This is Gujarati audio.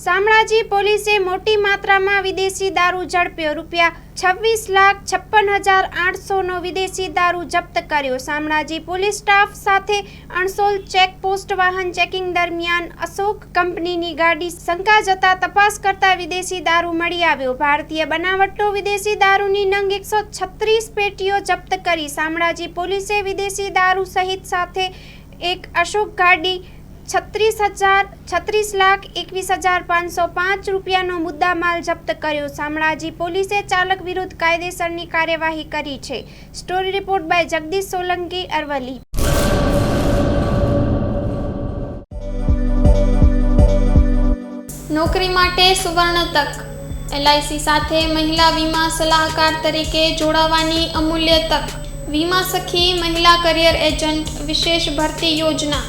શામળાજી પોલીસે મોટી માત્રામાં વિદેશી દારૂ ઝડપ્યો. રૂપિયા છવ્વીસ લાખ છપ્પન હજાર આઠસોનો વિદેશી દારૂ જપ્ત કર્યો. શામળાજી પોલીસ સ્ટાફ સાથે અણસોલ ચેકપોસ્ટ વાહન ચેકિંગ દરમિયાન અશોક કંપનીની ગાડી શંકા જતા તપાસ કરતા વિદેશી દારૂ મળી આવ્યો. ભારતીય બનાવટનો વિદેશી દારૂની નંગ એકસો છત્રીસ પેટીઓ જપ્ત કરી. શામળાજી પોલીસે વિદેશી દારૂ સહિત સાથે એક અશોક ગાડી છત્રીસ હજાર, છત્રીસ લાખ એકવીસ હજાર પાંચસો પાંચ રૂપિયાનો મુદ્દામાલ જપ્ત કર્યો. શામળાજી પોલીસે ચાલક વિરુદ્ધ કાયદેસરની કાર્યવાહી કરી છે. Story report by Jagdish Solanki, Aravalli. નોકરી માટે સુવર્ણ તક. એલઆઈસી સાથે મહિલા વીમા સલાહકાર તરીકે જોડાવાની અમૂલ્ય તક. વીમા સખી મહિલા કરિયર એજન્ટ વિશેષ ભરતી યોજના.